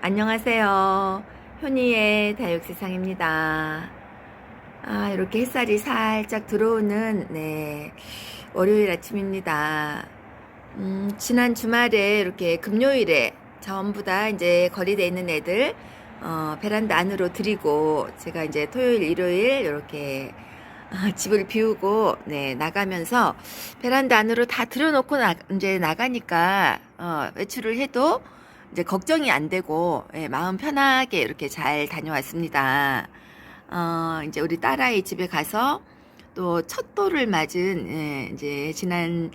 안녕하세요. 효니의 다육세상입니다. 아, 이렇게 햇살이 살짝 들어오는, 네, 월요일 아침입니다. 음, 지난 주말에 이렇게 금요일에 전부 다 이제 거리돼 있는 애들, 어, 베란다 안으로 들이고, 제가 이제 토요일, 일요일 이렇게 아, 집을 비우고, 네, 나가면서 베란다 안으로 다 들여놓고 나, 이제 나가니까, 어, 외출을 해도 이제 걱정이 안 되고, 예, 마음 편하게 이렇게 잘 다녀왔습니다. 어, 이제 우리 딸아이 집에 가서 또 첫 돌을 맞은, 예, 이제 지난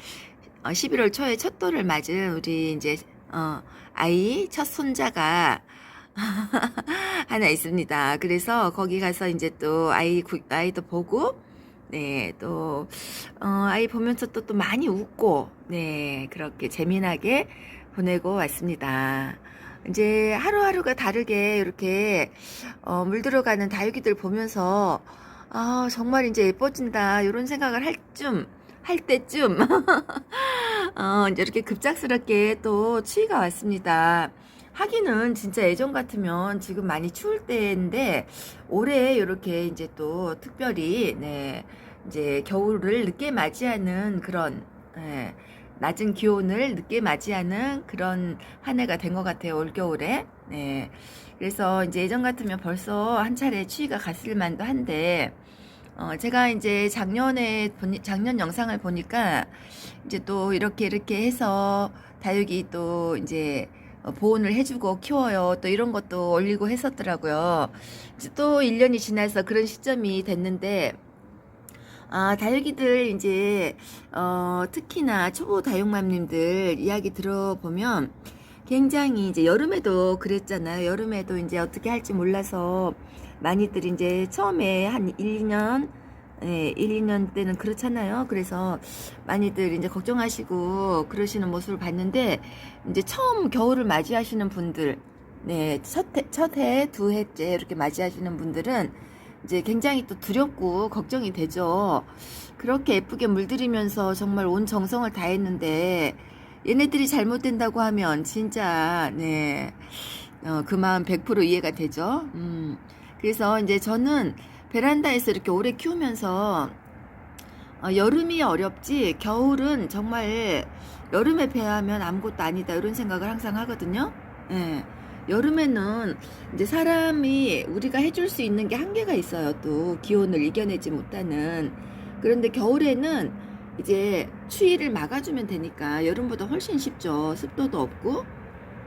어, 11월 초에 첫 돌을 맞은 우리 이제, 어, 아이 첫 손자가 하나 있습니다. 그래서 거기 가서 이제 또 아이, 구- 아이도 보고, 네, 또, 어, 아이 보면서 또, 또 많이 웃고, 네, 그렇게 재미나게 보내고 왔습니다. 이제 하루하루가 다르게 이렇게, 어, 물들어가는 다육이들 보면서, 아, 정말 이제 예뻐진다, 이런 생각을 할 쯤, 할 때쯤, 어, 이제 이렇게 급작스럽게 또 추위가 왔습니다. 하기는 진짜 예전 같으면 지금 많이 추울 때인데 올해 이렇게 이제 또 특별히 네 이제 겨울을 늦게 맞이하는 그런 예, 낮은 기온을 늦게 맞이하는 그런 한 해가 된 것 같아요 올 겨울에 네 그래서 이제 예전 같으면 벌써 한 차례 추위가 갔을 만도 한데 어, 제가 이제 작년에 보니, 작년 영상을 보니까 이제 또 이렇게 이렇게 해서 다육이 또 이제 어, 보온을 해주고 키워요. 또 이런 것도 올리고 했었더라고요. 이제 또 1년이 지나서 그런 시점이 됐는데, 아, 다육이들 이제, 어, 특히나 초보 다육맘님들 이야기 들어보면 굉장히 이제 여름에도 그랬잖아요. 여름에도 이제 어떻게 할지 몰라서 많이들 이제 처음에 한 1, 2년, 예, 1, 2년 때는 그렇잖아요. 그래서 많이들 이제 걱정하시고 그러시는 모습을 봤는데, 이제 처음 겨울을 맞이하시는 분들, 네, 첫 해, 첫 해, 두 해째 이렇게 맞이하시는 분들은 이제 굉장히 또 두렵고 걱정이 되죠. 그렇게 예쁘게 물들이면서 정말 온 정성을 다했는데, 얘네들이 잘못된다고 하면 진짜, 네, 어, 그 마음 100% 이해가 되죠. 음, 그래서 이제 저는 베란다에서 이렇게 오래 키우면서 어, 여름이 어렵지 겨울은 정말 여름에 비하면 아무것도 아니다 이런 생각을 항상 하거든요. 예. 여름에는 이제 사람이 우리가 해줄 수 있는 게 한계가 있어요. 또 기온을 이겨내지 못하는. 그런데 겨울에는 이제 추위를 막아주면 되니까 여름보다 훨씬 쉽죠. 습도도 없고.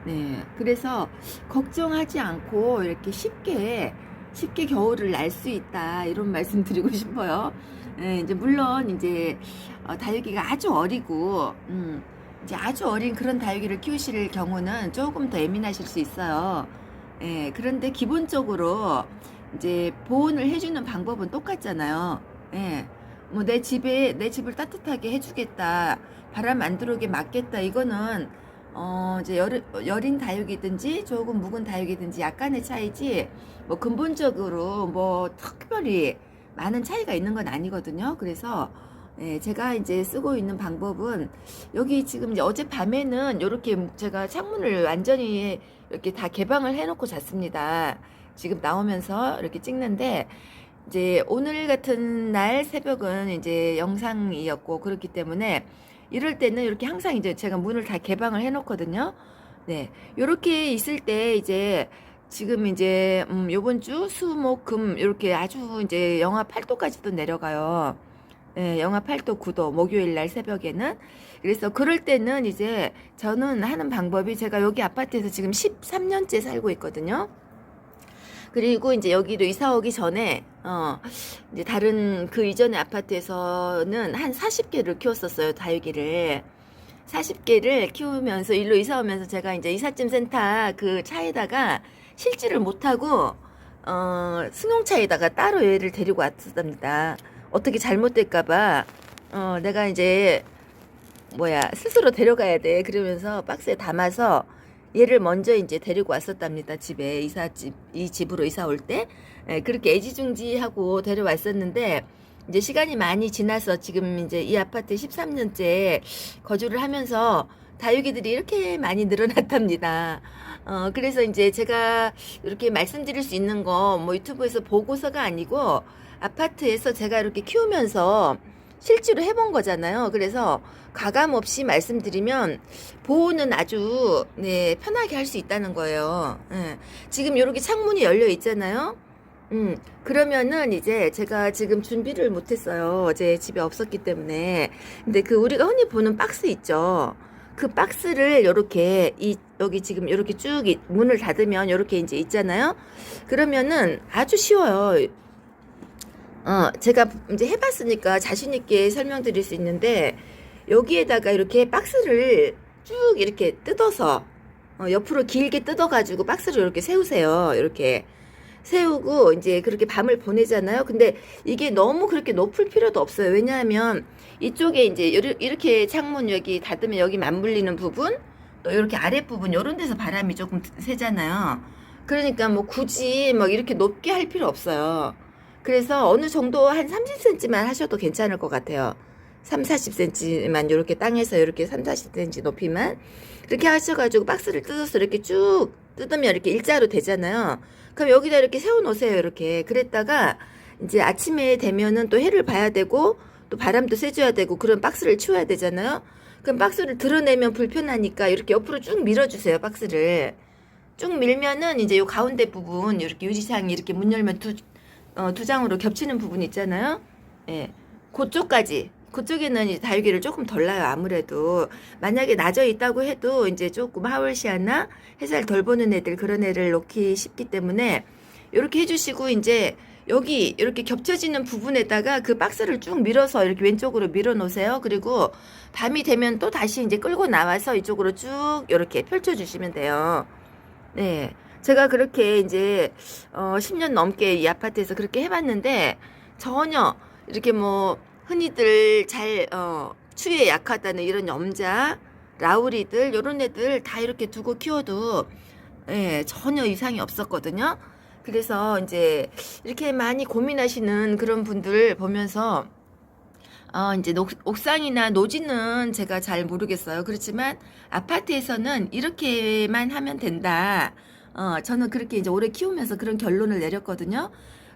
네. 그래서 걱정하지 않고 이렇게 쉽게 쉽게 겨울을 날 수 있다 이런 말씀 드리고 싶어요. 예, 이제 물론 이제 어, 다육이가 아주 어리고 음, 이제 아주 어린 그런 다육이를 키우실 경우는 조금 더 예민하실 수 있어요. 예, 그런데 기본적으로 이제 보온을 해주는 방법은 똑같잖아요. 예, 뭐 내 집에 내 집을 따뜻하게 해주겠다, 바람 안 들어오게 막겠다 이거는 어 이제 여, 여린 다육이든지 조금 묵은 다육이든지 약간의 차이지 뭐 근본적으로 뭐 특별히 많은 차이가 있는 건 아니거든요. 그래서 예, 제가 이제 쓰고 있는 방법은 여기 지금 이제 어젯밤에는 이렇게 제가 창문을 완전히 이렇게 다 개방을 해놓고 잤습니다. 지금 나오면서 이렇게 찍는데 이제 오늘 같은 날 새벽은 이제 영상이었고 그렇기 때문에 이럴 때는 이렇게 항상 이제 제가 문을 다 개방을 해놓거든요. 네, 이렇게 있을 때 이제 지금 이제 음 요번 주 수목금 이렇게 아주 이제 영하 8도까지도 내려가요. 예, 영하 8도 9도 목요일 날 새벽에는. 그래서 그럴 때는 이제 저는 하는 방법이 제가 여기 아파트에서 지금 13년째 살고 있거든요. 그리고 이제 여기로 이사 오기 전에 어 이제 다른 그 이전의 아파트에서는 한 40개를 키웠었어요 다육이를. 40개를 키우면서 일로 이사 오면서 제가 이제 이삿짐 센터 그 차에다가 실지를 못하고 어 승용차에다가 따로 얘를 데리고 왔습니다 어떻게 잘못될까봐 어 내가 이제 뭐야 스스로 데려가야 돼. 그러면서 박스에 담아서 얘를 먼저 이제 데리고 왔었답니다 집에. 이사집 이 집으로 이사 올 때. 그렇게 애지중지하고 데려왔었는데 이제 시간이 많이 지나서 지금 이제 이 아파트 13년째 거주를 하면서 다육이들이 이렇게 많이 늘어났답니다. 어, 그래서 이제 제가 이렇게 말씀드릴 수 있는 거 뭐 유튜브에서 보고서가 아니고 아파트에서 제가 이렇게 키우면서 실제로 해본 거잖아요. 그래서 가감 없이 말씀드리면 보호는 아주 네, 편하게 할 수 있다는 거예요. 예. 지금 이렇게 창문이 열려 있잖아요. 음, 그러면은 이제 제가 지금 준비를 못했어요. 어제 집에 없었기 때문에. 근데 그 우리가 흔히 보는 박스 있죠. 그 박스를 요렇게 이 여기 지금 요렇게 쭉 이- 문을 닫으면 요렇게 이제 있잖아요. 그러면은 아주 쉬워요. 어, 제가 이제 해봤으니까 자신 있게 설명드릴 수 있는데 여기에다가 이렇게 박스를 쭉 이렇게 뜯어서 어, 옆으로 길게 뜯어가지고 박스를 이렇게 세우세요. 이렇게 세우고 이제 그렇게 밤을 보내잖아요. 근데 이게 너무 그렇게 높을 필요도 없어요. 왜냐하면 이쪽에 이제 이렇게 창문 여기 닫으면 여기 맞물리는 부분 또 이렇게 아랫부분 이런 데서 바람이 조금 세잖아요. 그러니까 뭐 굳이 막 이렇게 높게 할 필요 없어요. 그래서 어느 정도 한 30cm만 하셔도 괜찮을 것 같아요. 3, 40cm만 이렇게 땅에서 이렇게 3, 40cm 높이만 이렇게 하셔가지고 박스를 뜯어서 이렇게 쭉 뜯으면 이렇게 일자로 되잖아요. 그럼 여기다 이렇게 세워 놓으세요. 이렇게 그랬다가 이제 아침에 되면은 또 해를 봐야 되고 또 바람도 쐬줘야 되고 그런 박스를 치워야 되잖아요. 그럼 박스를 드러내면 불편하니까 이렇게 옆으로 쭉 밀어주세요. 박스를 쭉 밀면은 이제 요 가운데 부분 이렇게 유리창이 이렇게 문 열면 두, 어, 두 장으로 겹치는 부분 있잖아요. 예. 그쪽까지. 그쪽에는 이제 다육이를 조금 덜 나요, 아무래도. 만약에 낮아 있다고 해도 이제 조금 하울시아나 햇살 덜 보는 애들, 그런 애를 놓기 쉽기 때문에 이렇게 해주시고 이제 여기 이렇게 겹쳐지는 부분에다가 그 박스를 쭉 밀어서 이렇게 왼쪽으로 밀어 놓으세요. 그리고 밤이 되면 또 다시 이제 끌고 나와서 이쪽으로 쭉 이렇게 펼쳐 주시면 돼요. 네. 제가 그렇게 이제 어 10년 넘게 이 아파트에서 그렇게 해봤는데 전혀 이렇게 뭐 흔히들 잘 어, 추위에 약하다는 이런 염자, 라우리들 요런 애들 다 이렇게 두고 키워도 예, 전혀 이상이 없었거든요. 그래서 이제 이렇게 많이 고민하시는 그런 분들 보면서 어, 이제 녹, 옥상이나 노지는 제가 잘 모르겠어요. 그렇지만 아파트에서는 이렇게만 하면 된다. 어, 저는 그렇게 이제 오래 키우면서 그런 결론을 내렸거든요.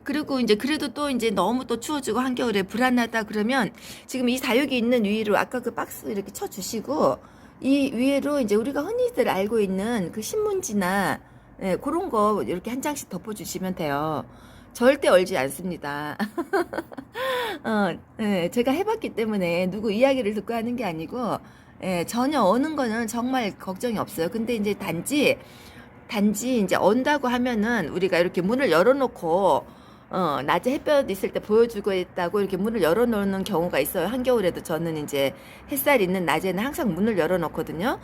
그리고 이제 그래도 또 이제 너무 또 추워지고 한겨울에 불안하다 그러면 지금 이 다육이 있는 위로 아까 그 박스 이렇게 쳐주시고 이 위에로 이제 우리가 흔히들 알고 있는 그 신문지나 예, 그런 거 이렇게 한 장씩 덮어주시면 돼요. 절대 얼지 않습니다. 어, 예, 제가 해봤기 때문에 누구 이야기를 듣고 하는 게 아니고 예, 전혀 어는 거는 정말 걱정이 없어요. 근데 이제 단지 단지 이제 언다고 하면은 우리가 이렇게 문을 열어놓고 어, 낮에 햇볕 있을 때 보여주고 있다고 이렇게 문을 열어놓는 경우가 있어요. 한겨울에도 저는 이제 햇살 있는 낮에는 항상 문을 열어놓거든요.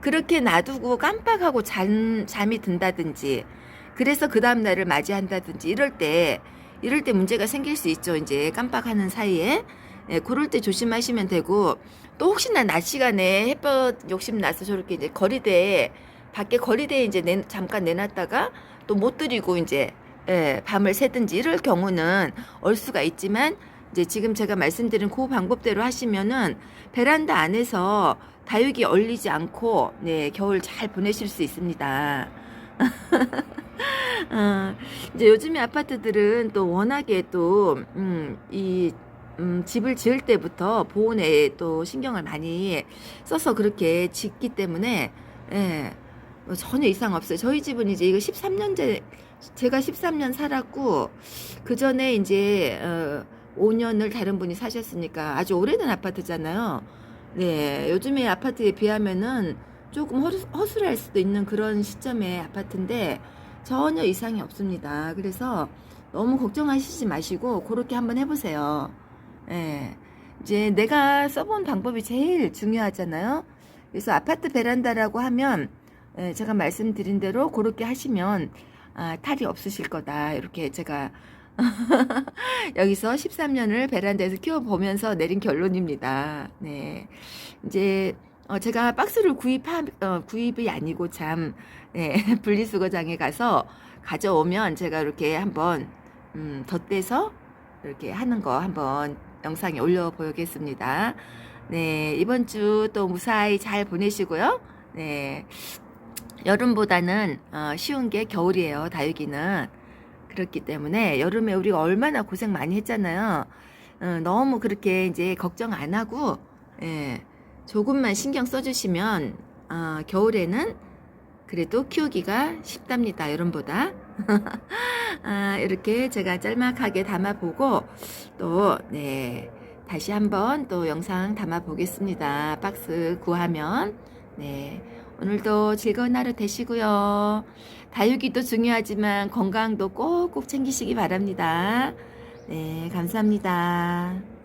그렇게 놔두고 깜빡하고 잠, 잠이 든다든지, 그래서 그 다음날을 맞이한다든지, 이럴 때, 이럴 때 문제가 생길 수 있죠. 이제 깜빡하는 사이에. 예, 그럴 때 조심하시면 되고, 또 혹시나 낮 시간에 햇볕 욕심 나서 저렇게 이제 거리대에, 밖에 거리대에 이제 내, 잠깐 내놨다가 또 못 들이고 이제 예, 밤을 새든지 이럴 경우는 얼 수가 있지만 이제 지금 제가 말씀드린 그 방법대로 하시면은 베란다 안에서 다육이 얼리지 않고 네, 겨울 잘 보내실 수 있습니다. 어, 이제 요즘에 아파트들은 또 워낙에 또, 음, 이, 음, 집을 지을 때부터 보온에 또 신경을 많이 써서 그렇게 짓기 때문에, 예, 뭐 전혀 이상 없어요. 저희 집은 이제 이거 13년째, 제가 13년 살았고, 그 전에 이제, 어, 5년을 다른 분이 사셨으니까 아주 오래된 아파트잖아요. 네, 요즘에 아파트에 비하면은 조금 허수, 허술할 수도 있는 그런 시점의 아파트인데 전혀 이상이 없습니다. 그래서 너무 걱정하시지 마시고 그렇게 한번 해보세요. 예. 이제 내가 써본 방법이 제일 중요하잖아요. 그래서 아파트 베란다라고 하면 예, 제가 말씀드린 대로 그렇게 하시면 아, 탈이 없으실 거다. 이렇게 제가 여기서 13년을 베란다에서 키워보면서 내린 결론입니다. 네. 이제, 어, 제가 박스를 구입하, 어, 구입이 아니고 참, 네, 분리수거장에 가서 가져오면 제가 이렇게 한번, 음, 덧대서 이렇게 하는 거 한번 영상에 올려 보겠습니다. 네, 이번 주 또 무사히 잘 보내시고요. 네. 여름보다는 어, 쉬운 게 겨울이에요. 다육이는 그렇기 때문에 여름에 우리가 얼마나 고생 많이 했잖아요. 어, 너무 그렇게 이제 걱정 안 하고 예, 조금만 신경 써주시면 어, 겨울에는 그래도 키우기가 쉽답니다. 여름보다. 아, 이렇게 제가 짤막하게 담아보고 또 네. 다시 한번 또 영상 담아 보겠습니다. 박스 구하면. 네. 오늘도 즐거운 하루 되시고요. 다육이도 중요하지만 건강도 꼭꼭 챙기시기 바랍니다. 네, 감사합니다.